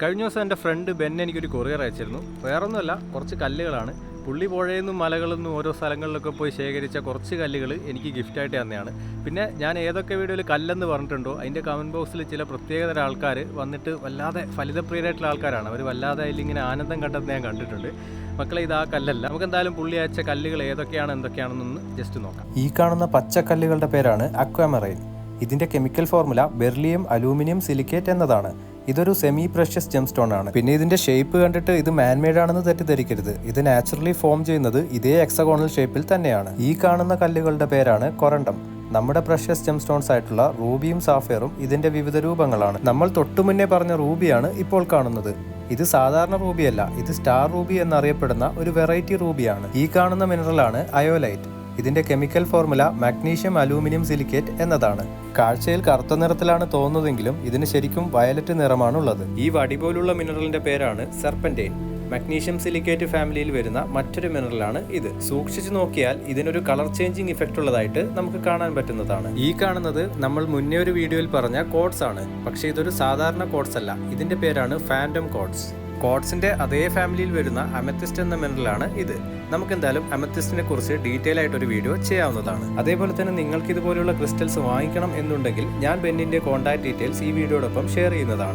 കഴിഞ്ഞ ദിവസം എന്റെ ഫ്രണ്ട് ബെൻ എനിക്കൊരു കൊറിയർ അയച്ചിരുന്നു. വേറൊന്നുമല്ല കുറച്ച് കല്ലുകളാണ്. പുള്ളി മലകളിൽ നിന്നും ഓരോ സ്ഥലങ്ങളിലൊക്കെ പോയി ശേഖരിച്ച കുറച്ച് കല്ലുകൾ എനിക്ക് ഗിഫ്റ്റായിട്ട് തന്നെയാണ്. പിന്നെ ഞാൻ ഏതൊക്കെ വീഡിയോയിൽ കല്ലെന്ന് പറഞ്ഞിട്ടുണ്ടോ അതിന്റെ കമന്റ് ബോക്സിൽ ചില പ്രത്യേകതര ആൾക്കാർ വന്നിട്ട് വല്ലാതെ ഫലിതപ്രിയരായിട്ടുള്ള ആൾക്കാരാണ്. അവർ വല്ലാതെ അതിലിങ്ങനെ ആനന്ദം കണ്ടെന്ന് ഞാൻ കണ്ടിട്ടുണ്ട്. മക്കളെ ഇത് ആ കല്ലല്ല. നമുക്ക് എന്തായാലും പുള്ളി അയച്ച കല്ലുകൾ ഏതൊക്കെയാണ് എന്തൊക്കെയാണെന്നൊന്ന് ജസ്റ്റ് നോക്കാം. ഈ കാണുന്ന പച്ചക്കല്ലുകളുടെ പേരാണ് അക്വാമറൈൻ. ഇതിന്റെ chemical formula beryllium aluminium silicate എന്നതാണ്. ഇതൊരു സെമി പ്രഷ്യസ് ജെം സ്റ്റോൺ ആണ്. പിന്നെ ഇതിന്റെ ഷേപ്പ് കണ്ടിട്ട് ഇത് മാൻമെയ്ഡ് ആണെന്ന് തെറ്റിദ്ധരിക്കരുത്. ഇത് നാച്ചുറലി ഫോം ചെയ്യുന്നത് ഇതേ എക്സഗോണൽ ഷേപ്പിൽ തന്നെയാണ്. ഈ കാണുന്ന കല്ലുകളുടെ പേരാണ് കൊറണ്ടം നമ്മുടെ പ്രഷ്യസ് ജെം സ്റ്റോൺസ് ആയിട്ടുള്ള റൂബിയും സാഫയറും ഇതിന്റെ വിവിധ രൂപങ്ങളാണ്. നമ്മൾ തൊട്ടുമുന്നേ പറഞ്ഞ റൂബിയാണ് ഇപ്പോൾ കാണുന്നത്. ഇത് സാധാരണ റൂബിയല്ല. ഇത് സ്റ്റാർ റൂബി എന്നറിയപ്പെടുന്ന ഒരു വെറൈറ്റി റൂബിയാണ് ഈ കാണുന്ന മിനറലാണ് അയോലൈറ്റ് ഇതിന്റെ chemical formula magnesium aluminium silicate എന്നതാണ്. കാഴ്ചയിൽ കറുത്ത നിറത്തിലാണ് തോന്നുന്നതെങ്കിലും ഇതിന് ശരിക്കും വയലറ്റ് നിറമാണുള്ളത്. ഈ വടി പോലുള്ള മിനറലിന്റെ പേരാണ് സെർപ്പന്റൈൻ മഗ്നീഷ്യം സിലിക്കേറ്റ് ഫാമിലിയിൽ വരുന്ന മറ്റൊരു മിനറലാണ് ഇത്. സൂക്ഷിച്ചു നോക്കിയാൽ ഇതിനൊരു കളർ ചേഞ്ചിങ് ഇഫക്റ്റ് ഉള്ളതായിട്ട് നമുക്ക് കാണാൻ പറ്റുന്നതാണ്. ഈ കാണുന്നത് നമ്മൾ മുന്നേ ഒരു വീഡിയോയിൽ പറഞ്ഞ കോഡ്സ് ആണ്. പക്ഷേ ഇതൊരു സാധാരണ കോഡ്സ് അല്ല. ഇതിന്റെ പേരാണ് ഫാൻഡം കോഡ്സ്. കോഡ്സിന്റെ അതേ ഫാമിലിയിൽ വരുന്ന അമത്തിസ്റ്റ് എന്ന മിനറലാണ് ഇത്. നമുക്ക് എന്തായാലും അമത്തിസ്റ്റിനെ കുറിച്ച് ഡീറ്റെയിൽ ആയിട്ട് ഒരു വീഡിയോ ചെയ്യാവുന്നതാണ്. അതേപോലെ തന്നെ നിങ്ങൾക്ക് ഇതുപോലെയുള്ള ക്രിസ്റ്റൽസ് വാങ്ങിക്കണം എന്നുണ്ടെങ്കിൽ ഞാൻ ബെന്നിന്റെ കോൺടാക്ട് ഡീറ്റെയിൽസ് ഈ വീഡിയോടൊപ്പം ഷെയർ ചെയ്യുന്നതാണ്.